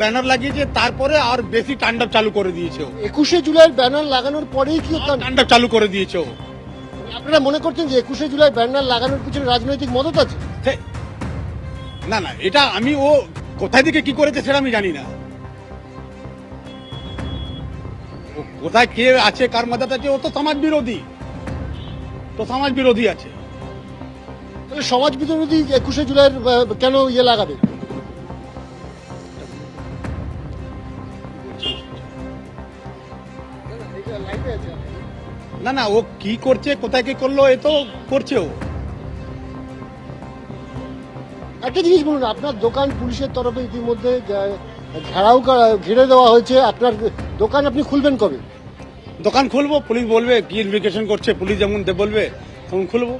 Banner লাগিয়েছে তারপরে আর বেশি তাণ্ডব চালু করে দিয়েছে একুশে জুলাই ব্যানার লাগানোর পরেই কি তাণ্ডব চালু করে দিয়েছে আপনারা মনে করছেন যে একুশে জুলাই ব্যানার লাগানোর পিছনে রাজনৈতিক মদত আছে? না না এটা আমি ও কোথায় থেকে কি করেছে সেটা আমি জানি না। কোথায় কে আছে কার মদত আছে ও তো সমাজ বিরোধী তো সমাজ বিরোধী আছে। তাহলে সমাজ বিরোধী একুশে জুলাইয়ের কেন ইয়ে লাগাবে? না না ও কি করছে কোথায় কি করল এ তো করছে ও। একটা জিনিস বলুন আপনার দোকান পুলিশের তরফে ইতিমধ্যে ঘেরাও করা- ঘিরে দেওয়া হয়েছে আপনার দোকান আপনি খুলবেন কবে? দোকান খুলবো পুলিশ বলবে কি ইনভেস্টিগেশন করছে পুলিশ যেমন বলবে তখন খুলবো।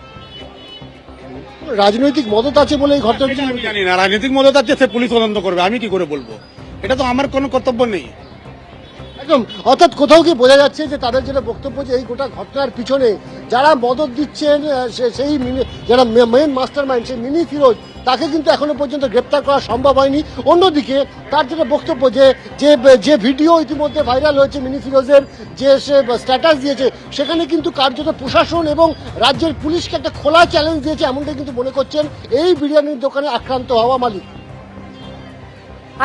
রাজনৈতিক মদত আছে বলে এই ঘটনা আমি জানি না রাজনৈতিক মদত আছে সে পুলিশ তদন্ত করবে আমি কি করে বলব? এটা তো আমার কোনো কর্তব্য নেই। একদম অর্থাৎ কোথাও কি বোঝা যাচ্ছে যে তাদের যেটা বক্তব্য যে এই গোটা ঘটনার পিছনে যারা মদত দিচ্ছেন সেই যারা মেন মাস্টার মাইন্ড সেই মিনি ফিরোজ, তাকে কিন্তু এখনও পর্যন্ত গ্রেপ্তার করা সম্ভব হয়নি। অন্যদিকে তার যেটা বক্তব্য যে যে যে ভিডিও ইতিমধ্যে ভাইরাল হয়েছে মিনি ফিরোজের, যে সে স্ট্যাটাস দিয়েছে, সেখানে কিন্তু কার্যত প্রশাসন এবং রাজ্যের পুলিশকে একটা খোলা চ্যালেঞ্জ দিয়েছে, এমনটাই কিন্তু মনে করছেন এই বিরিয়ানির দোকানে আক্রান্ত হওয়া মালিক।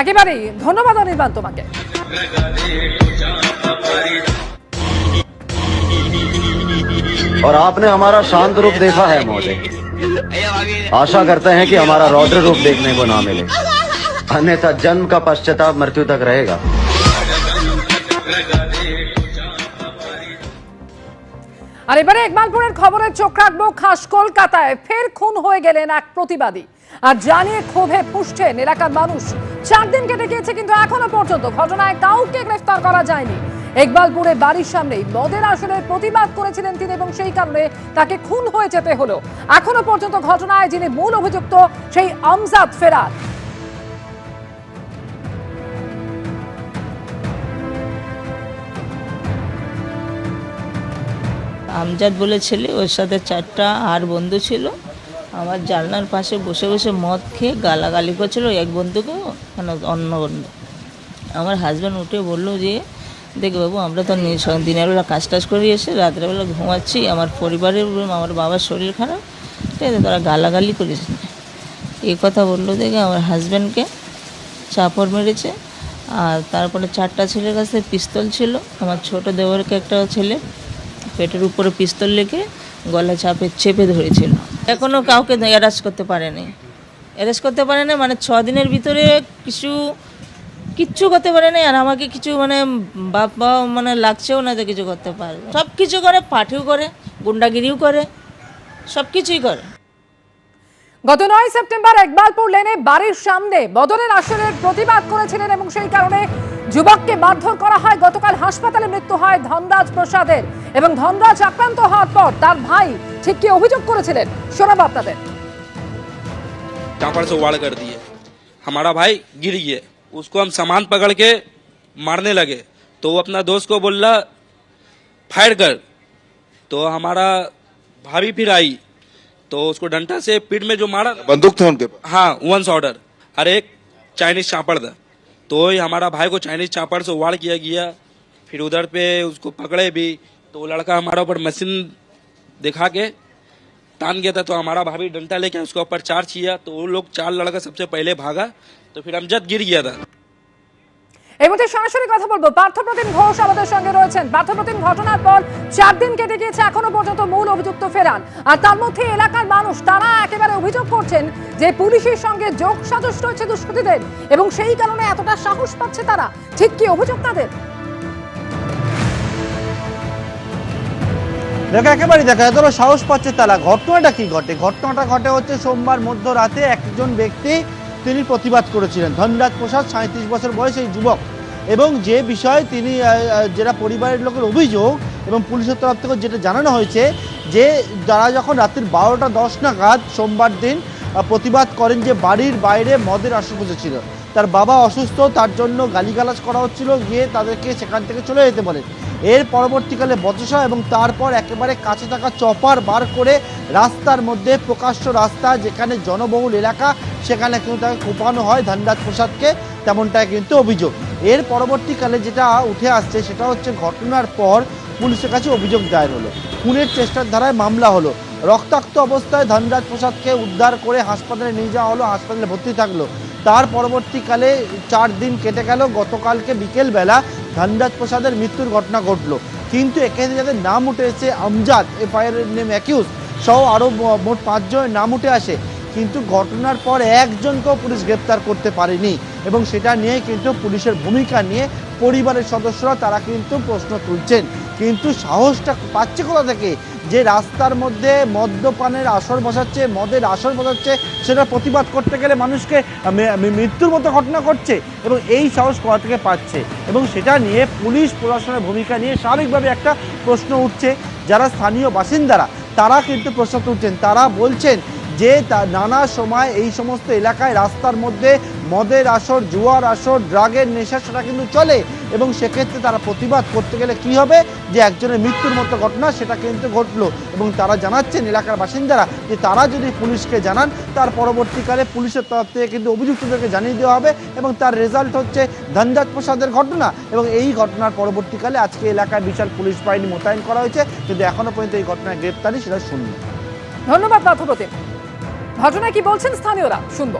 একেবারেই ধন্যবাদ অনির্বাণ তোমাকে और आपने हमारा शांत रूप देखा है महोदय आशा करते हैं कि हमारा रौद्र रूप देखने को ना मिले अन्यथा जन्म का पश्चाताप मृत्यु तक रहेगा আর এবারে ইকবালপুরের খবরের চোখ রাখবো খাস কলকাতায় ফের খুন হয়ে গেলেন এক প্রতিবাদী আর জানিয়ে ক্ষোভে ফুসছেন এলাকার মানুষ। চার দিন কেটে গিয়েছে, কিন্তু এখনও পর্যন্ত ঘটনায় কাউকে গ্রেফতার করা যায়নি। একবালপুরে বাড়ির সামনেই মদের আসনের প্রতিবাদ করেছিলেন তিনি এবং সেই কারণে তাকে খুন হয়ে যেতে হলো। এখনও পর্যন্ত ঘটনায় যিনি মূল অভিযুক্ত, সেই আমজাদ ফেরার। আমজাদ বলে ছেলে ওর সাথে চারটা আর বন্ধু ছিল। আমার জানলার পাশে বসে বসে মদ খেয়ে গালাগালি করছিল এক বন্ধুকে মানে অন্য বন্ধু। আমার হাজব্যান্ড উঠে বলল যে, দেখ বাবু, আমরা তো দিনের বেলা কাজ টাজ করে এসে রাত্রেবেলা ঘুমাচ্ছি, আমার পরিবারের আমার বাবার শরীর খারাপ, ঠিক আছে, তারা গালাগালি করেছে। এই কথা বলল দেখে আমার হাজব্যান্ডকে চাপড় মেরেছে, আর তারপরে চারটা ছেলের কাছে পিস্তল ছিল। আমার ছোট দেওয়ারকে একটা ছেলে পেটের উপরে পিস্তল লেগে গলা চাপে চেপে ধরেছিল। এখনও কাউকে অ্যারেস্ট করতে পারেনি। অ্যারেস্ট করতে পারেনি মানে ছ দিনের ভিতরে কিছু, কিচ্ছু করতে পারে না আর আমাকে কিছু মানে বাপ বা মানে লাগছেও না যে কিছু করতে পারবে। সব কিছু করে, পাঠিও করে, গুন্ডাগিরিও করে সব কিছুই করে। গত নয় সেপ্টেম্বর ইকবালপুর লেনে বাড়ির সামনে বদলের আসরের প্রতিবাদ করেছিলেন এবং সেই কারণে যুবককে মারধর করা হয় গতকাল হাসপাতালে মৃত্যু হয় ধনরাজ প্রসাদের এবং ধনরাজ আক্রান্ত হওয়ার পর তার ভাই ঠিক কি অভিযোগ করেছিলেন শোনাবো আপনাদের चापड़ से उबाड़ कर दिए हमारा भाई गिर गए उसको हम सामान पकड़ के मारने लगे तो वो अपना दोस्त को बोला फायर कर तो हमारा भाभी फिर आई तो उसको डंडा से पीठ में जो मारा बंदूक था उनके पास? हाँ वंस ऑर्डर और एक चाइनीज़ चापड़ था। तो ही हमारा भाई को चाइनीज़ चापड़ से उबाड़ किया गया। फिर उधर पे उसको पकड़े भी। तो वो लड़का हमारा ऊपर मशीन दिखा के तान गया था। तो हमारा भाभी डंडा लेके उसके ऊपर चार्ज किया। तो वो लोग चार लड़का सबसे पहले भागा। तो फिर अमजद गिर गया था। এই মধ্যে সরাসরি কথা বলব। পার্থপ্রতিম ঘোষ আমাদের সঙ্গে রয়েছেন। পার্থপ্রতিম ঘটনার পর চার দিন কেটে গিয়েছে, এখনও পর্যন্ত মূল অভিযুক্ত ফেরান। আর তার মধ্যে এলাকার মানুষ, তারা একেবারে অভিযোগ করছেন যে পুলিশের সঙ্গে যোগ সাজস রয়েছে দুষ্কৃতীদের এবং সেই কারণে এতটা সাহস পাচ্ছে তারা। ঠিক কি অভিযোগ তাদের? দেখো, একেবারে দেখো, এতটা সাহস পাচ্ছে তারা। ঘটনাটা কি ঘটে? ঘটনাটা ঘটে হচ্ছে সোমবার মধ্যরাতে একজন ব্যক্তি তিনি প্রতিবাদ করেছিলেন। ধনরাজ প্রসাদ সাঁত্রিশ বছর বয়স এই যুবক। এবং যে বিষয়ে তিনি যেটা পরিবারের লোকের অভিযোগ এবং পুলিশের তরফ থেকে যেটা জানানো হয়েছে যে যারা যখন রাত্রির বারোটা দশ নাগাদ সোমবার দিন প্রতিবাদ করেন যে বাড়ির বাইরে মদের আসর বসেছিল। তার বাবা অসুস্থ, তার জন্য গালিগালাজ করা হচ্ছিল, গিয়ে তাদেরকে সেখান থেকে চলে যেতে বলেন। এর পরবর্তীকালে বচসা এবং তারপর একেবারে কাছে থাকা চপার বার করে রাস্তার মধ্যে প্রকাশ্য রাস্তা যেখানে জনবহুল এলাকা, সেখানে কিন্তু তাকে কোপানো হয় ধনরাজ প্রসাদকে, তেমনটাই কিন্তু অভিযোগ। এর পরবর্তীকালে যেটা উঠে আসছে, সেটা হচ্ছে ঘটনার পর পুলিশের কাছে অভিযোগ দায়ের হলো। খুনের চেষ্টার ধারায় মামলা হলো। রক্তাক্ত অবস্থায় ধনরাজ প্রসাদকে উদ্ধার করে হাসপাতালে নিয়ে যাওয়া হলো, হাসপাতালে ভর্তি থাকল। তার পরবর্তীকালে চার দিন কেটে গেল। গতকালকে বিকেলবেলা ধনরাজ প্রসাদের মৃত্যুর ঘটনা ঘটলো। কিন্তু এখানে যাদের নাম উঠেছে আমজাদ এফআইআর নেম অ্যাকিউজ সহ আরও মোট পাঁচজনের নাম উঠে আসে। কিন্তু ঘটনার পর একজনকেও পুলিশ গ্রেপ্তার করতে পারেনি এবং সেটা নিয়ে কিন্তু পুলিশের ভূমিকা নিয়ে পরিবারের সদস্যরা তারা কিন্তু প্রশ্ন তুলছেন। কিন্তু সাহসটা পাচ্ছে কোথা থেকে? যে রাস্তার মধ্যে মদ্যপানের আসর বসাচ্ছে, মদের আসর বসাচ্ছে, সেটা প্রতিবাদ করতে গেলে মানুষকে মৃত্যুর মতো ঘটনা ঘটছে এবং এই সাহস কোথা থেকে পাচ্ছে? এবং সেটা নিয়ে পুলিশ প্রশাসনের ভূমিকা নিয়ে স্বাভাবিকভাবে একটা প্রশ্ন উঠছে। যারা স্থানীয় বাসিন্দারা, তারা কিন্তু প্রশ্ন তুলছেন। তারা বলছেন যে নানা সময় এই সমস্ত এলাকায় রাস্তার মধ্যে মদের আসর, জুয়ার আসর, ড্রাগের নেশা, সেটা কিন্তু চলে। এবং সেক্ষেত্রে তারা প্রতিবাদ করতে গেলে কি হবে? যে একজনের মৃত্যুর মতো ঘটনা, সেটা কিন্তু ঘটলো। এবং তারা জানাচ্ছেন এলাকার বাসিন্দারা যে তারা যদি পুলিশকে জানান, তার পরবর্তীকালে পুলিশের তরফ থেকে কিন্তু অভিযুক্তদেরকে জানিয়ে দেওয়া হবে এবং তার রেজাল্ট হচ্ছে ধনজাত প্রসাদের ঘটনা। এবং এই ঘটনার পরবর্তীকালে আজকে এলাকায় বিশাল পুলিশ বাহিনী মোতায়েন করা হয়েছে। কিন্তু এখনও পর্যন্ত এই ঘটনায় গ্রেপ্তারি সেটা শূন্য ধন্যবাদ পার্থপ্রতিম ঘটনায় কি বলছেন স্থানীয়রা? শুনব।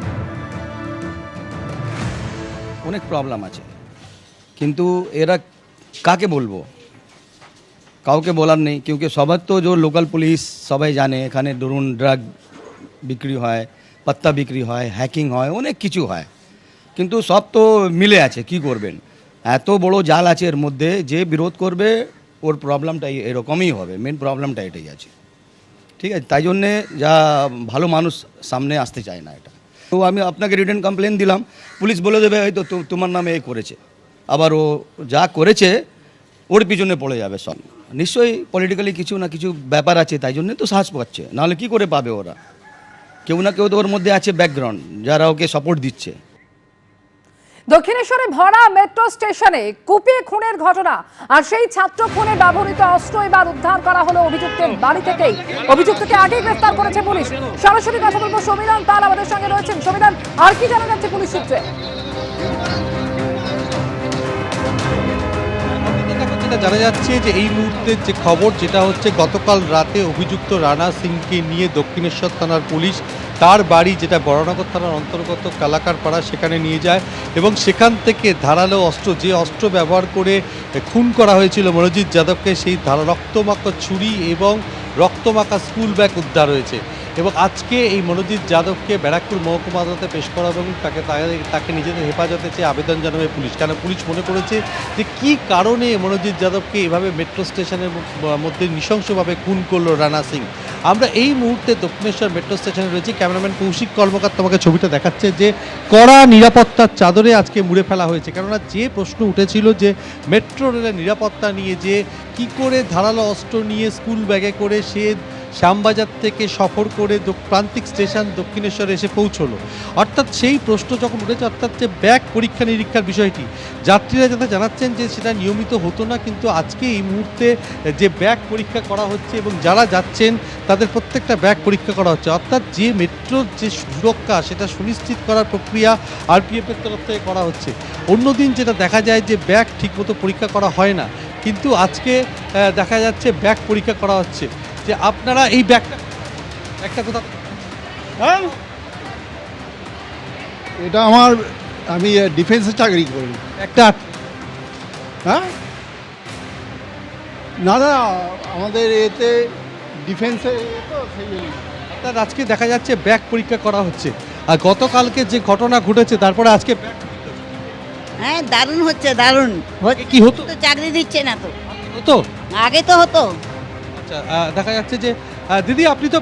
অনেক প্রবলেম আছে। কিন্তু এরা কাকে বলব? কাউকে বলার নেই। কিউকি সবার তো যে লোকাল পুলিশ সবাই জানে, এখানে ধরুন ড্রাগ বিক্রি হয়, পাত্তা বিক্রি হয় হ্যাকিং হয়, অনেক কিছু হয়। কিন্তু সব তো মিলে আছে, কি করবেন? এত বড় জাল আছে এর মধ্যে, যে বিরোধ করবে, ওর প্রবলেমটাই এরকমই হবে। মেন প্রবলেমটা এটাই আছে। ঠিক আছে, তাই জন্যে যা ভালো মানুষ সামনে আসতে চায় না এটা। তো আমি আপনাকে রিটার্ন কমপ্লেন দিলাম, পুলিশ বলে দেবে হয়তো তোমার নামে এ করেছে। আবার ও যা করেছে, ওর পিছনে পড়ে যাবে সব। নিশ্চয়ই পলিটিক্যালি কিছু না কিছু ব্যাপার আছে, তাই জন্য তো সাহস পাচ্ছে। নাহলে কি করে পাবে ওরা? কেউ না কেউ তো ওর মধ্যে আছে ব্যাকগ্রাউন্ড যারা ওকে সাপোর্ট দিচ্ছে। দক্ষিণেশ্বরে ভরা মেট্রো স্টেশনে কুপিয়ে খুনের ঘটনা। আর সেই ছাত্র খুনে ব্যবহৃত অস্ত্র এবার উদ্ধার করা হলো অভিযুক্তের বাড়ি থেকেই। অভিযুক্তকে আগেই গ্রেফতার করেছে পুলিশ। সরাসরি কথা বলব সমীরণ পাল, আমাদের সঙ্গে রয়েছেন। সমীরণ, আর কি জানা যাচ্ছে পুলিশ সূত্রে? জানা যাচ্ছে যে এই মুহূর্তে যে খবর, যেটা হচ্ছে গতকাল রাতে অভিযুক্ত রানা সিংকে নিয়ে দক্ষিণেশ্বর থানার পুলিশ তার বাড়ি যেটা বড়নগর থানার অন্তর্গত কালাকার পাড়া সেখানে নিয়ে যায় এবং সেখান থেকে ধারালো অস্ত্র, যে অস্ত্র ব্যবহার করে খুন করা হয়েছিল মনোজিৎ যাদবকে, সেই ধারা রক্তমাখা ছুরি এবং রক্তমাখা স্কুল ব্যাগ উদ্ধার হয়েছে। এবং আজকে এই মনোজিৎ যাদবকে ব্যারাকপুর মহকুমা আদালতে পেশ করা এবং তাকে তাকে- তাকে নিজেদের হেফাজতে চেয়ে আবেদন জানাবে পুলিশ। কেন পুলিশ মনে করেছে যে কি কারণে মনোজিৎ যাদবকে এভাবে মেট্রো স্টেশনের মধ্যে নৃশংসভাবে খুন করল রানা সিং? আমরা এই মুহূর্তে দক্ষিণেশ্বর মেট্রো স্টেশনে রয়েছি। ক্যামেরাম্যান কৌশিক কর্মকার তোমাকে ছবিটা দেখাচ্ছে যে কড়া নিরাপত্তার চাদরে আজকে মুড়ে ফেলা হয়েছে। কেননা যে প্রশ্ন উঠেছিল যে মেট্রো রেলের নিরাপত্তা নিয়ে যে কি করে ধারালো অস্ত্র নিয়ে স্কুল ব্যাগে করে সে শ্যামবাজার থেকে সফর করে প্রান্তিক স্টেশন দক্ষিণেশ্বরে এসে পৌঁছলো। অর্থাৎ সেই প্রশ্ন যখন উঠেছে, অর্থাৎ যে ব্যাগ পরীক্ষা নিরীক্ষার বিষয়টি, যাত্রীরা যাতে জানাচ্ছেন যে সেটা নিয়মিত হতো না, কিন্তু আজকে এই মুহূর্তে যে ব্যাগ পরীক্ষা করা হচ্ছে এবং যারা যাচ্ছেন, তাদের প্রত্যেকটা ব্যাগ পরীক্ষা করা হচ্ছে। অর্থাৎ যে মেট্রোর যে সুরক্ষা, সেটা সুনিশ্চিত করার প্রক্রিয়া আরপিএফ এর তরফ থেকে করা হচ্ছে। অন্যদিন যেটা দেখা যায় যে ব্যাগ ঠিকমতো পরীক্ষা করা হয় না, কিন্তু আজকে দেখা যাচ্ছে ব্যাগ পরীক্ষা করা হচ্ছে। যে আপনারা এই ব্যাগটা একটা কোথা হ্যাঁ? এটা আমার আমি ডিফেন্সে চাকরি করি। একটা হ্যাঁ? না না আমাদের এতে ডিফেন্সে তো সেই অর্থাৎ আজকে দেখা যাচ্ছে ব্যাগ পরীক্ষা করা হচ্ছে। আর গতকালকে যে ঘটনা ঘটেছে তারপরে আজকে ব্যাগ হ্যাঁ দারুণ হচ্ছে দারুণ। কি হতো? তো চাকরি দিচ্ছে না তো হতো? আগে তো হতো। আচ্ছা দেখা যাচ্ছে যে দিদি আপনি তো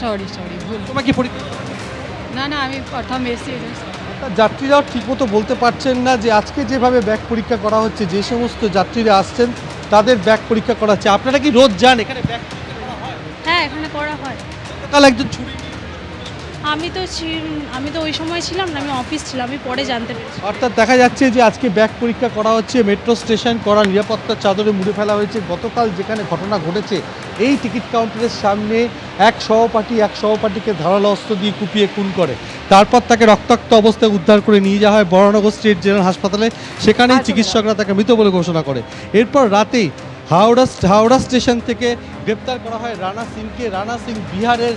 সরি সরি ভুল। তোমার কি পরীক্ষা না না আমি প্রথম অর্থাৎ যাত্রীরাও ঠিকমতো বলতে পারছেন না যে আজকে যেভাবে ব্যাগ পরীক্ষা করা হচ্ছে যে সমস্ত যাত্রীরা আসছেন তাদের ব্যাগ পরীক্ষা করা হচ্ছে। আপনারা কি রোজ যান? এখানে ব্যাগ হ্যাঁ? এখানে করা হয়। কাল একজন ছুরি আমি তো আমি তো ওই সময় ছিলাম না আমি অফিস ছিলাম আমি পরে জানতে পেরেছি। অর্থাৎ দেখা যাচ্ছে যে আজকে ব্যাগ পরীক্ষা করা হচ্ছে মেট্রো স্টেশন করা নিরাপত্তার চাদরে মুড়ে ফেলা হয়েছে। গতকাল যেখানে ঘটনা ঘটেছে এই টিকিট কাউন্টারের সামনে এক সহপাঠী এক সহপাঠীকে ধারালো অস্ত্র দিয়ে কুপিয়ে খুন করে। তারপর তাকে রক্তাক্ত অবস্থায় উদ্ধার করে নিয়ে যাওয়া হয় বরানগর স্টেট জেনারেল হাসপাতালে। সেখানেই আচ্ছা। চিকিৎসকরা তাকে মৃত বলে ঘোষণা করে। এরপর রাতেই হাওড়া হাওড়া স্টেশন থেকে গ্রেপ্তার করা হয় রানা সিংকে। রানা সিং বিহারের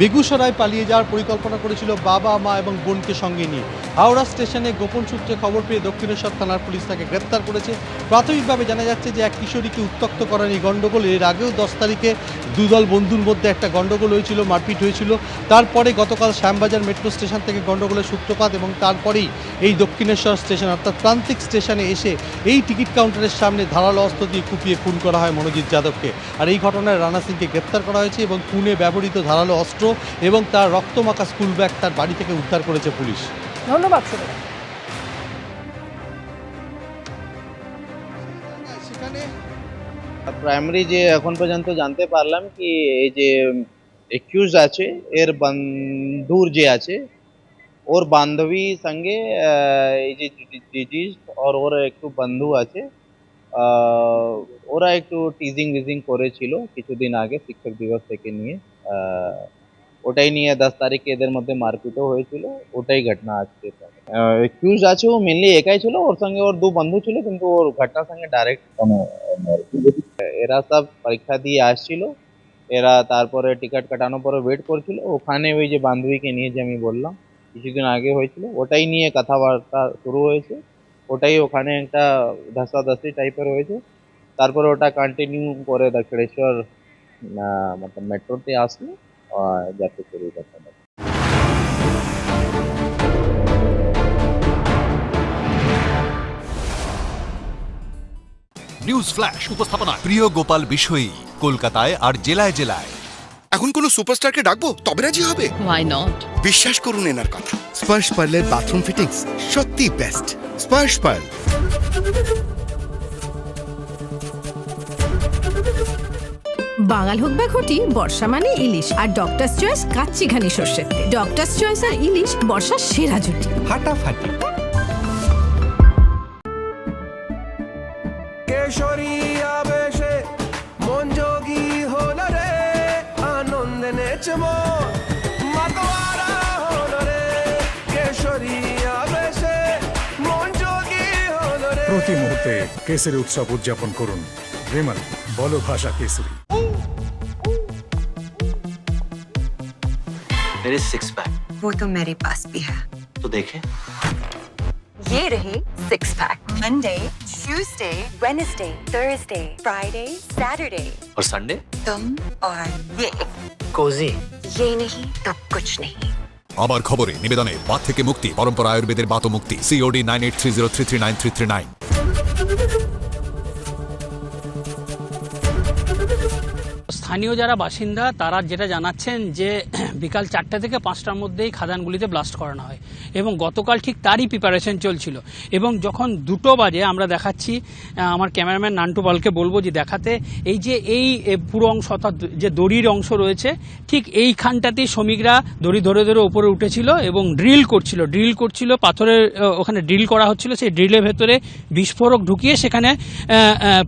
বেগুসরায় পালিয়ে যাওয়ার পরিকল্পনা করেছিল বাবা, মা এবং বোনকে সঙ্গে নিয়ে। হাওড়া স্টেশনে গোপন সূত্রে খবর পেয়ে দক্ষিণেশ্বর থানার পুলিশ তাকে গ্রেপ্তার করেছে। প্রাথমিকভাবে জানা যাচ্ছে যে এক কিশোরীকে উত্তক্ত করার এই গণ্ডগোল। এর আগেও দশ তারিখে দুদল বন্ধুর মধ্যে একটা গণ্ডগোল হয়েছিল, মারপিট হয়েছিল। তারপরে গতকাল শ্যামবাজার মেট্রো স্টেশন থেকে গণ্ডগোলের সূত্রপাত এবং তারপরেই এই দক্ষিণেশ্বর স্টেশন অর্থাৎ প্রান্তিক স্টেশনে এসে এই টিকিট কাউন্টারের সামনে ধারালো অস্ত্র দিয়ে কুপিয়ে খুন করা হয় মনোজিৎ যাদবকে। আর এই ঘটনায় রানা সিংকে গ্রেপ্তার করা হয়েছে এবং খুনে ব্যবহৃত ধারালো অস্ত্র এবং তার রক্তমাখা স্কুল ব্যাগ তার বাড়ি থেকে উদ্ধার করেছে পুলিশ। ধন্যবাদ প্রাইমারি যে এখন পর্যন্ত জানতে পারলাম কি এই যে একিউজ আছে এর বন্ধুর যে আছে ওর বান্ধবী সঙ্গে এই যে ডিজিজ আর ওর একটু বন্ধু আছে। ওরা একটু টিজিং উইজিং করেছিল কিছুদিন আগে শিক্ষক দিবস থেকে নিয়ে। ওটাই নিয়ে দশ তারিখে এদের মধ্যে মারপিটও হয়েছিল, ওটাই ঘটনা আজকে। একিউজ আছে ও মেনলি একাই ছিল, ওর সঙ্গে ওর দু বন্ধু ছিল, কিন্তু ওর ঘটনার সঙ্গে ডাইরেক্ট কোনো এরা সব পরীক্ষা দিয়ে আসছিল, এরা তারপরে টিকিট কাটানোর পরে ওয়েট করছিল। ওখানে ওই যে বান্ধবীকে নিয়ে যে আমি বললাম, কিছুদিন আগে হয়েছিল, ওটাই নিয়ে কথাবার্তা শুরু হয়েছে। ওটাই ওখানে একটা ধস্তাধস্তি টাইপের হয়েছে। তারপরে ওটা কন্টিনিউ করে দক্ষিণেশ্বর আহ, মতলব মেট্রোতে আসলো আর যাতে শুরু করতে। নিউজ ফ্ল্যাশ উপস্থাপনা প্রিয় গোপাল বিষয়ী কলকাতায় আর জেলায় জেলায়। এখন কোনো সুপারস্টারকে ডাকবো? তবে রাজি হবে? ওয়াই নট বিশ্বাস করুন এনার কথা। স্পার্শ পার্লের বাথরুম ফিটিংস সত্যি বেস্ট পার্ল বাঙাল হোক বা ঘটি বর্ষা মানে ইলিশ। আর ডক্টর চয়েস কাচ্চি ঘানি সর্ষের তেল। ডক্টরস চয়েস আর ইলিশ বর্ষার সেরা জুটি। ফাটাফাটি। কেশরী আবেশে মন যোগী হল রে আনন্দে নেচব। কেসরি উৎসব উদযাপন করুন বিমল বলো ভাষা কেসরি मेरे सिक्स पैक वो तो मेरे पास भी है तो देखे ये रही six pack Monday Tuesday Wednesday Thursday Friday Saturday और संडे तुम और ये कोजी ये नहीं तो कुछ नहीं আমার খবরে নিবেদনে বাত থেকে মুক্তি পরম্পরা আয়ুর্বেদের বাত মুক্তি COD nine eight three zero three three nine three three nine স্থানীয় যারা বাসিন্দা, তারা যেটা জানাচ্ছেন যে, বিকাল চারটে থেকে পাঁচটার মধ্যেই খাদানগুলিতে ব্লাস্ট করানো হয় এবং গতকাল ঠিক তারই প্রিপারেশন চলছিল এবং যখন দুটো বাজে আমরা দেখাচ্ছি আমার ক্যামেরাম্যান নান্টু পালকে বলব যে দেখাতে, এই যে এই পুরো অংশ অর্থাৎ যে দড়ির অংশ রয়েছে, ঠিক এইখানটাতেই শ্রমিকরা দড়ি ধরে ধরে ওপরে উঠেছিল এবং ড্রিল করছিল। ড্রিল করছিল, পাথরের ওখানে ড্রিল করা হচ্ছিল, সেই ড্রিলের ভেতরে বিস্ফোরক ঢুকিয়ে সেখানে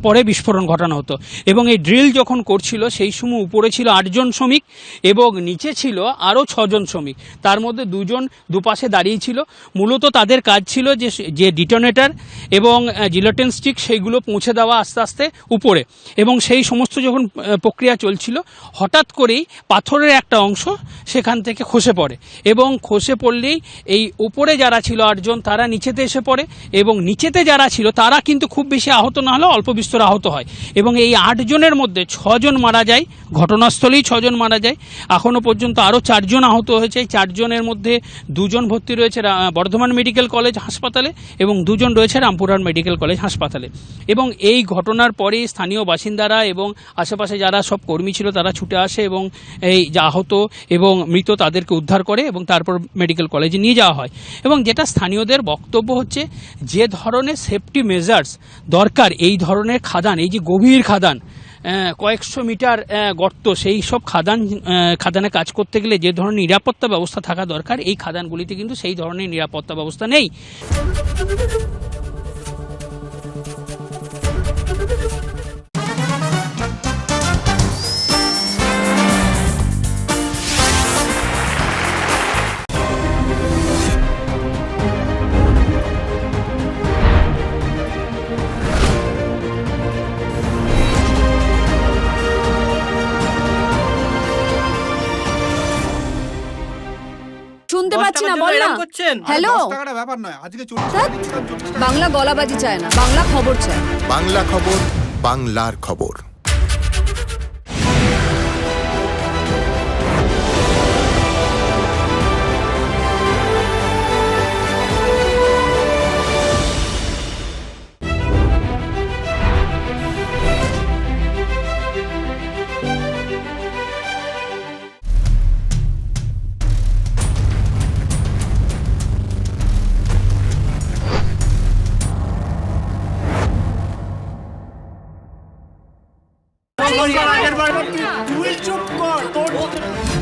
পরে বিস্ফোরণ ঘটানো হতো এবং এই ড্রিল যখন করছিল, সেই সময় উপরে ছিল আটজন শ্রমিক এবং নিচে ছিল আরও ছজন শ্রমিক। তার মধ্যে দুজন দুপাশে দাঁড়িয়ে ছিল। মূলত তাদের কাজ ছিল যে যে ডিটোনেটর এবং জিলোটেন স্টিক সেইগুলো পৌঁছে দেওয়া আস্তে আস্তে উপরে। এবং সেই সমস্ত যখন প্রক্রিয়া চলছিল, হঠাৎ করেই পাথরের একটা অংশ সেখান থেকে খসে পড়ে। এবং খসে পড়লেই এই উপরে যারা ছিল আটজন, তারা নিচেতে এসে পড়ে। এবং নিচেতে যারা ছিল, তারা কিন্তু খুব বেশি আহত না হলেও অল্প বিস্তর আহত হয়। এবং এই আটজনের মধ্যে ছজন মারা যায়। ঘটনাস্থলেই ছজন মারা যায়। এখনও পর্যন্ত আরও চারজন আহত হয়েছে। এই চারজনের মধ্যে দুজন ভর্তি রয়েছে বর্ধমান মেডিকেল কলেজ হাসপাতালে এবং দুজন রয়েছে রামপুরহাট মেডিকেল কলেজ হাসপাতালে। এবং এই ঘটনার পরে স্থানীয় বাসিন্দারা এবং আশেপাশে যারা সব কর্মী ছিল তারা ছুটে আসে এবং এই যা আহত এবং মৃত তাদেরকে উদ্ধার করে এবং তারপর মেডিকেল কলেজে নিয়ে যাওয়া হয়। এবং যেটা স্থানীয়দের বক্তব্য হচ্ছে, যে ধরনের সেফটি মেজার্স দরকার, এই ধরনের খাদান, এই যে গভীর খাদান কয়েকশো মিটার গর্ত, সেই সব খাদান খাদানে কাজ করতে গেলে যে ধরনের নিরাপত্তা ব্যবস্থা থাকা দরকার, এই খাদানগুলিতে কিন্তু সেই ধরনের নিরাপত্তা ব্যবস্থা নেই। হ্যালো। ব্যাপার নয় আজকে বাংলা গলাবাজি চায় না বাংলা খবর চায়। বাংলা খবর বাংলার খবর।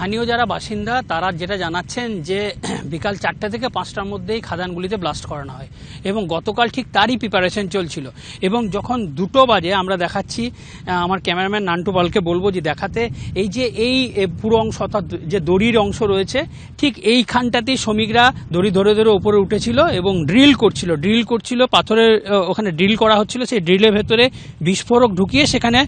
স্থানীয় যারা বাসিন্দা, তারা যেটা জানাচ্ছেন যে, বিকাল চারটে থেকে পাঁচটার মধ্যেই খাদানগুলিতে ব্লাস্ট করানো হয় এবং গতকাল ঠিক তারই প্রিপারেশন চলছিল এবং যখন দুটো বাজে আমরা দেখাচ্ছি আমার ক্যামেরাম্যান নান্টু পালকে বলব যে দেখাতে, এই যে এই পুরো অংশ অর্থাৎ যে দড়ির অংশ রয়েছে, ঠিক এইখানটাতেই শ্রমিকরা দড়ি ধরে ধরে উপরে উঠেছিল এবং ড্রিল করছিল। ড্রিল করছিল, পাথরের ওখানে ড্রিল করা হচ্ছিল, সেই ড্রিলের ভেতরে বিস্ফোরক ঢুকিয়ে সেখানে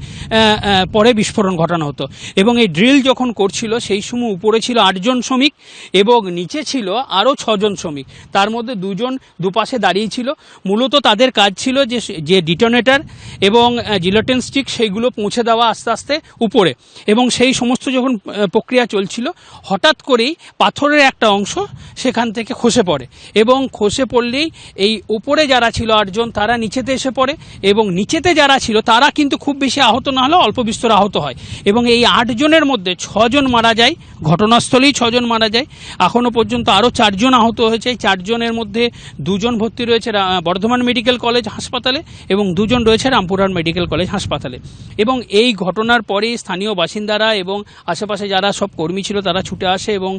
পরে বিস্ফোরণ ঘটানো হতো এবং এই ড্রিল যখন করছিল, সেই সময় উপরে ছিল আটজন শ্রমিক এবং নিচে ছিল আরও ছজন শ্রমিক। তার মধ্যে দুজন দুপাশে দাঁড়িয়ে ছিল। মূলত তাদের কাজ ছিল যে যে ডিটোনেটর এবং জিলোটেন স্টিক সেইগুলো পৌঁছে দেওয়া আস্তে আস্তে উপরে। এবং সেই সমস্ত যখন প্রক্রিয়া চলছিল, হঠাৎ করেই পাথরের একটা অংশ সেখান থেকে খসে পড়ে। এবং খসে পড়লেই এই উপরে যারা ছিল আটজন, তারা নিচেতে এসে পড়ে এবং নিচেতে যারা ছিল, তারা কিন্তু খুব বেশি আহত না হলেও অল্প বিস্তর আহত হয়। এবং এই আটজনের মধ্যে ছজন মারা যায়। ঘটনাস্থলেই ছজন মারা যায়। এখনও পর্যন্ত আরও চারজন আহত হয়েছে। চারজনের মধ্যে দুজন ভর্তি রয়েছে বর্ধমান মেডিকেল কলেজ হাসপাতালে এবং দুজন রয়েছে রামপুরহাট মেডিকেল কলেজ হাসপাতালে। এবং এই ঘটনার পরে স্থানীয় বাসিন্দারা এবং আশেপাশে যারা সব কর্মী ছিল তারা ছুটে আসে এবং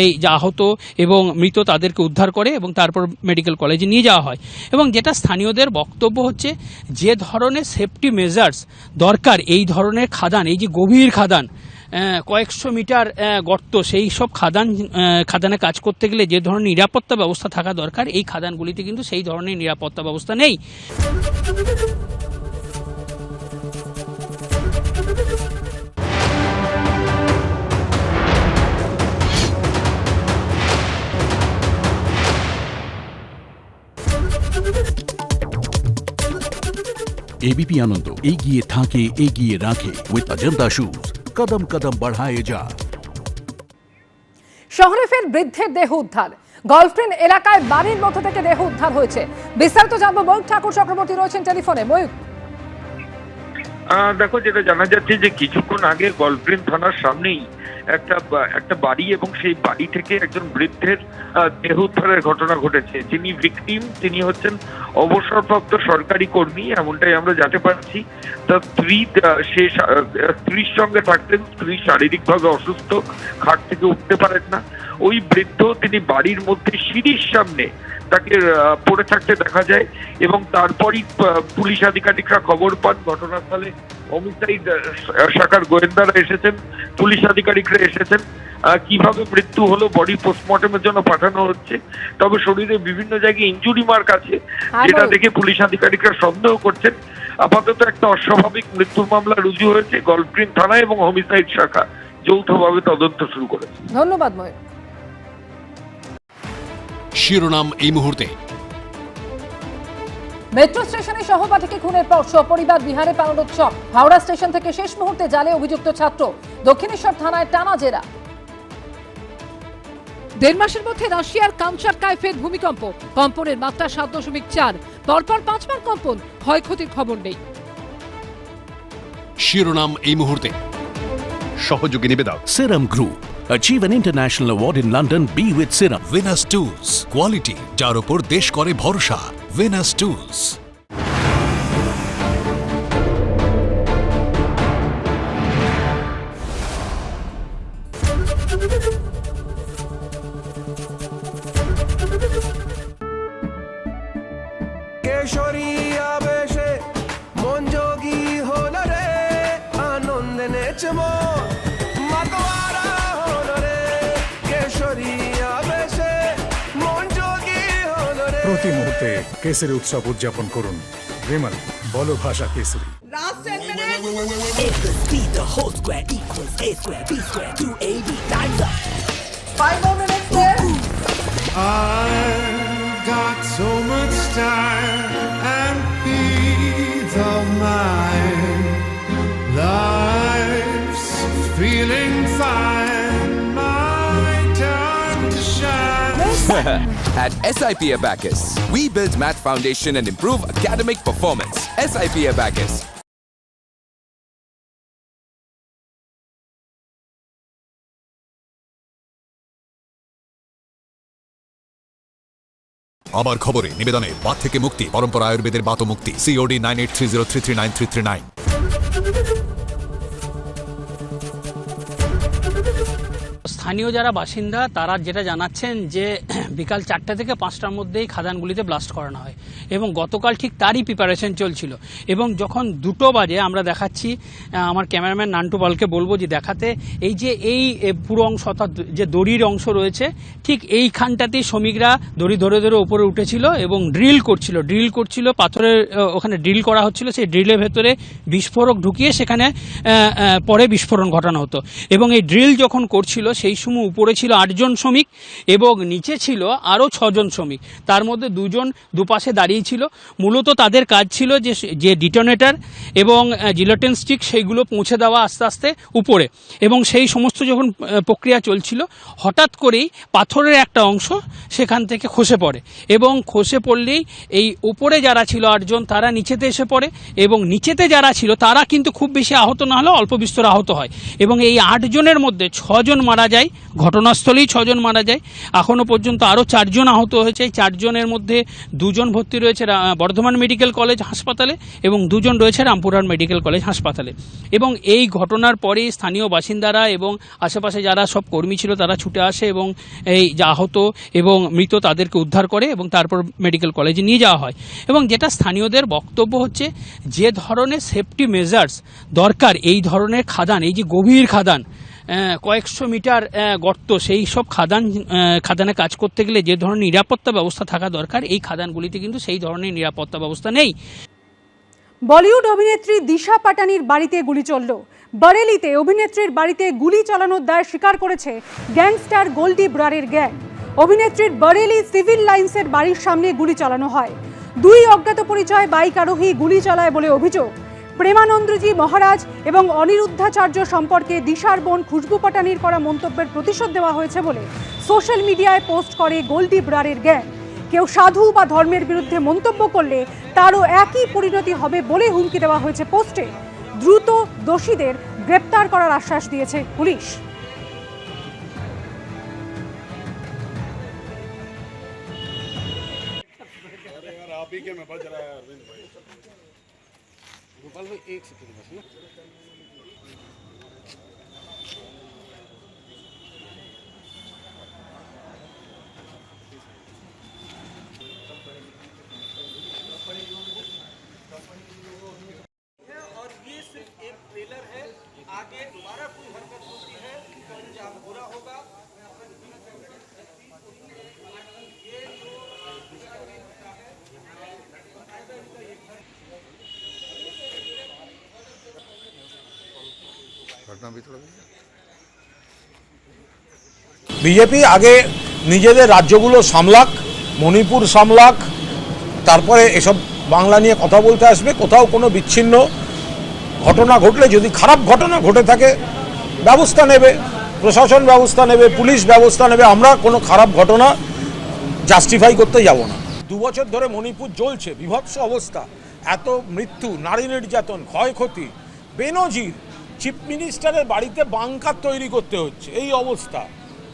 এই যা আহত এবং মৃত তাদেরকে উদ্ধার করে এবং তারপর মেডিকেল কলেজে নিয়ে যাওয়া হয়। এবং যেটা স্থানীয়দের বক্তব্য হচ্ছে, যে ধরনের সেফটি মেজার্স দরকার, এই ধরনের খাদান, এই যে গভীর খাদান কয়েকশো মিটার গর্ত, সেই সব খাদান খাদানে কাজ করতে গেলে যে ধরনের নিরাপত্তা ব্যবস্থা থাকা দরকার, এই খাদানগুলিতে কিন্তু সেই ধরনের নিরাপত্তা ব্যবস্থা নেই। এবিপি আনন্দ, এগিয়ে থাকে, এগিয়ে রাখে উইথ অজন্তা শুজ कदम कदम बढ़ाए जा শহরে ফের বৃদ্ধের দেহ উদ্ধার গলফ্রেন্ড এলাকায় বাড়ির মধ্যে থেকে দেহ উদ্ধার হয়েছে বিস্তারিত জানবো ময়ূক ঠাকুর চক্রবর্তী রয়েছেন টেলিফোনে ময়ূক আহ, দেখো, যেটা জানা যাচ্ছে যে কিছুক্ষণ আগে গলফ্রেন্ড থানার সামনেই একটা একটা বাড়ি এবং সেই বাড়ি থেকে একজন বৃদ্ধের দেহ উদ্ধারের ঘটনা ঘটেছে। যিনি ভিকটিম তিনি হচ্ছেন অবসরপ্রাপ্ত সরকারি কর্মী, এমনটাই আমরা জানতে পারছি। তার স্ত্রী সা- স্ত্রীর সঙ্গে থাকতেন, স্ত্রী শারীরিকভাবে অসুস্থ, খাট থেকে উঠতে পারেন না। ওই বৃদ্ধ তিনি বাড়ির মধ্যে সিঁড়ির সামনে তাকে পড়ে থাকতে দেখা যায় এবং তারপরই পুলিশ আধিকারিকরা খবর পান। ঘটনাস্থলে হোমিসাইড শাখার গোয়েন্দারা এসেছেন পুলিশ আধিকারিকরা এসেছেন। কীভাবে মৃত্যু হলো বডি পোস্টমর্টমের জন্য পাঠানো হচ্ছে তবে শরীরে বিভিন্ন জায়গায় ইঞ্জুরি মার্ক আছে যেটা দেখে পুলিশ আধিকারিকরা সন্দেহ করছেন। আপাতত একটা অস্বাভাবিক মৃত্যুর মামলা রুজু হয়েছে। গলফগ্রিন থানা এবং হোমিসাইড শাখা যৌথভাবে তদন্ত শুরু করেছে। ধন্যবাদ শিরোনাম এই মুহূর্তে। মেট্রো স্টেশনে সহপাঠীকে খুনের পর সপরিবার বিহারে পালানোর চক হাওড়া স্টেশন থেকে শেষ মুহূর্তে জালে অভিযুক্ত ছাত্র। দক্ষিণেশ্বর থানায় টানা জেরা। দেড় মাসের মধ্যে রাশিয়ার কামচাটকায় ফের ভূমিকম্প। কম্পনের মাত্রা সাত দশমিক চার। পরপর পাঁচবার কম্পন। ক্ষয়ক্ষতির খবর নেই। শিরোনাম এই মুহূর্তে। সহযোগী নিবেদক Serum Group. Achieve an international award in London. Be with Serum. Venus tools quality যার উপর দেশ করে ভরসা ভেনাস টুলস কেশরী কেসরি উৎসব উদযাপন করুন। রিমাল বলো ভাষা Kesari Feeling fine. At SIP Abacus, we build math foundation and improve academic performance. SIP Abacus, আমার খবরে নিবেদনে বাত থেকে মুক্তি পরম্পরা আয়ুর্বেদের বাত মুক্তি COD nine eight three zero three three nine three three nine স্থানীয় যারা বাসিন্দা, তারা যেটা জানাচ্ছেন যে, বিকাল চারটে থেকে পাঁচটার মধ্যেই খাদানগুলিতে ব্লাস্ট করানো হয় এবং গতকাল ঠিক তারই প্রিপারেশন চলছিল এবং যখন দুটো বাজে আমরা দেখাচ্ছি আমার ক্যামেরাম্যান নান্টু পালকে বলব যে দেখাতে, এই যে এই পুরো অংশ অর্থাৎ যে দড়ির অংশ রয়েছে, ঠিক এইখানটাতেই শ্রমিকরা দড়ি ধরে ধরে উপরে উঠেছিল এবং ড্রিল করছিল। ড্রিল করছিল, পাথরের ওখানে ড্রিল করা হচ্ছিল, সেই ড্রিলের ভেতরে বিস্ফোরক ঢুকিয়ে সেখানে পরে বিস্ফোরণ ঘটানো হতো এবং এই ড্রিল যখন করছিল, সেই সময় উপরে ছিল আটজন শ্রমিক এবং নিচে ছিল আরও ছজন শ্রমিক। তার মধ্যে দুজন দুপাশে দাঁড়িয়ে ছিল। মূলত তাদের কাজ ছিল যে যে ডিটোনেটার এবং জিলোটেন স্টিক সেইগুলো পৌঁছে দেওয়া আস্তে আস্তে উপরে। এবং সেই সমস্ত যখন প্রক্রিয়া চলছিল, হঠাৎ করেই পাথরের একটা অংশ সেখান থেকে খসে পড়ে। এবং খসে পড়লেই এই উপরে যারা ছিল আটজন, তারা নিচেতে এসে পড়ে এবং নিচেতে যারা ছিল, তারা কিন্তু খুব বেশি আহত না হলেও অল্প বিস্তর আহত হয়। এবং এই আটজনের মধ্যে ছজন মারা যায়। ঘটনাস্থলেই ছজন মারা যায়। এখনও পর্যন্ত আরও চারজন আহত হয়েছে। চারজনের মধ্যে দুজন ভর্তি রয়েছে বর্ধমান মেডিকেল কলেজ হাসপাতালে এবং দুজন রয়েছে রামপুরহাট মেডিকেল কলেজ হাসপাতালে। এবং এই ঘটনার পরে স্থানীয় বাসিন্দারা এবং আশেপাশে যারা সব কর্মী ছিল তারা ছুটে আসে এবং এই যে আহত এবং মৃত তাদেরকে উদ্ধার করে এবং তারপর মেডিকেল কলেজে নিয়ে যাওয়া হয়। এবং যেটা স্থানীয়দের বক্তব্য হচ্ছে, যে ধরনের সেফটি মেজার্স দরকার, এই ধরনের খাদান, এই যে গভীর খাদান কয়েকশো মিটার গর্ত, সেই সব খাদান খাদানে কাজ করতে গেলে যে ধরনের নিরাপত্তা ব্যবস্থা থাকা দরকার, এই খাদানগুলিতে কিন্তু সেই ধরনের নিরাপত্তা ব্যবস্থা নেই। বলিউড অভিনেত্রী দিশা পাটানির বাড়িতে গুলি চলল। বরেলিতে অভিনেত্রীর বাড়িতে গুলি চালানোর দায় স্বীকার করেছে গ্যাংস্টার গোল্ডি ব্রারের গ্যাং। অভিনেত্রীর বরেলি সিভিল লাইন্সের বাড়ির সামনে গুলি চালানো হয়। দুই অজ্ঞাত পরিচয় বাইক আরোহী গুলি চালায় বলে অভিযোগ। প্রেমানন্দজি মহারাজ এবং অনিরুদ্ধাচার্য সম্পর্কে দিশার বোন খুশবু পাটানির করা মন্তব্যের প্রতিশোধ দেওয়া হয়েছে বলে সোশ্যাল মিডিয়ায় পোস্ট করে গোল্ডি ব্রারের গ্যাং কেউ সাধু বা ধর্মের বিরুদ্ধে মন্তব্য করলে তারও একই পরিণতি হবে বলে হুমকি দেওয়া হয়েছে পোস্টে দ্রুত দোষীদের গ্রেপ্তার করার আশ্বাস দিয়েছে পুলিশ आप ही के मैं बज रहा है अरविंद भाई Kaldı eksi kırılmasına. घटना भी थोड़ा বিজেপি আগে নিজেদের রাজ্যগুলো সামলাক মণিপুর সামলাক তারপরে এসব বাংলা নিয়ে কথা বলতে আসবে কোথাও কোনো বিচ্ছিন্ন ঘটনা ঘটলে যদি খারাপ ঘটনা ঘটে থাকে ব্যবস্থা নেবে প্রশাসন ব্যবস্থা নেবে পুলিশ ব্যবস্থা নেবে আমরা কোনো খারাপ ঘটনা জাস্টিফাই করতে যাব না দু বছর ধরে মণিপুর জ্বলছে বিভৎস অবস্থা এত মৃত্যু নারী নির্যাতন ক্ষয়ক্ষতি বেনজির চিফ মিনিস্টারের বাড়িতে বাংকার তৈরি করতে হচ্ছে। এই অবস্থা।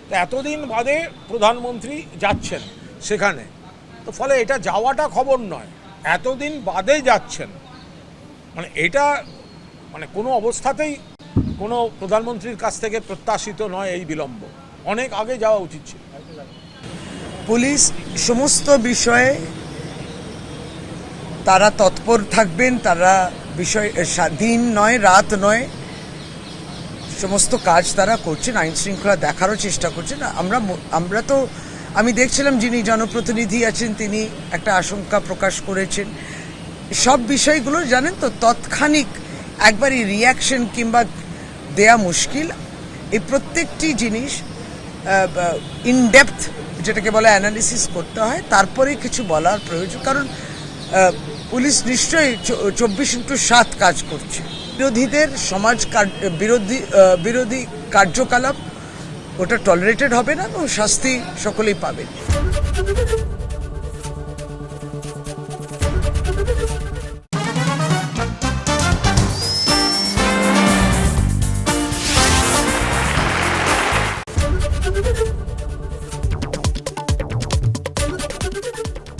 তো এতদিন বাদে প্রধানমন্ত্রী যাচ্ছেন সেখানে। তো ফলে এটা যাওয়াটা খবর নয়, এতদিন বাদে যাচ্ছেন। মানে এটা মানে কোনো অবস্থাতেই কোনো প্রধানমন্ত্রীর কাছ থেকে প্রত্যাশিত নয় এই বিলম্ব। অনেক আগে যাওয়া উচিত ছিল। পুলিশ সমস্ত বিষয়ে তারা তৎপর থাকবেন, তারা বিষয় দিন নয়, রাত নয়। সমস্ত কাজ তারা করছেন, আইন শৃঙ্খলা দেখারও চেষ্টা করছেন। আমরা আমরা তো, আমি দেখছিলাম যিনি জনপ্রতিনিধি আছেন, তিনি একটা আশঙ্কা প্রকাশ করেছেন। সব বিষয়গুলো জানেন তো, তৎক্ষণিক একবারই রিয়াকশন কিংবা দেয়া মুশকিল। এই প্রত্যেকটি জিনিস ইন ডেপথ যেটাকে বলে অ্যানালিসিস করতে হয় তারপরেই কিছু বলার প্রয়োজন। কারণ পুলিশ নিশ্চয়ই চব্বিশ ইন্টু সাত কাজ করছে। বিরোধীদের সমাজ কার- বিরোধী আহ, বিরোধী কার্যকলাপ ওটা টলারেটেড হবে না এবং শাস্তি সকলেই পাবেন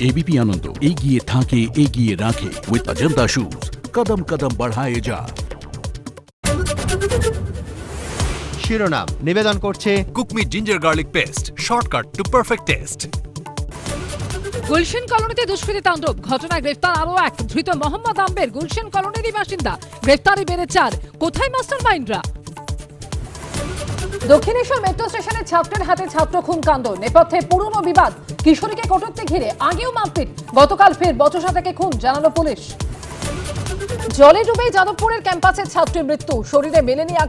एबीपी आनंद एगिए थाके एगिए राखे विद अजंता शूज कदम कदम बढ़ाए जा শিরোনাম। নিবেদন করছে Cookme ginger garlic paste shortcut to perfect taste. Gulshan কলোনিতে দুষ্কৃতী তাণ্ডব ঘটনায় গ্রেফতার আরও এক ধৃত মোহাম্মদ আম্বের গুলশান কলোনিরই বাসিন্দা। গ্রেফতারি বেড়ে চার কোথায় মাস্টার মাইন্ডরা দক্ষিণেশ্বর মেট্রো স্টেশনে ছাত্রের হাতে ছাত্র খুন কাণ্ড নেপথ্যে পুরনো বিবাদ কিশোরীকে কটূক্তি ঘিরে আগেও মারপিট। গতকাল ফের বচসা থেকে খুন জানালো পুলিশ। জলে ডুবে যাদবপুরের ক্যাম্পাসে ছাত্রীর মৃত্যু শরীরে মেলেনি আঘাত।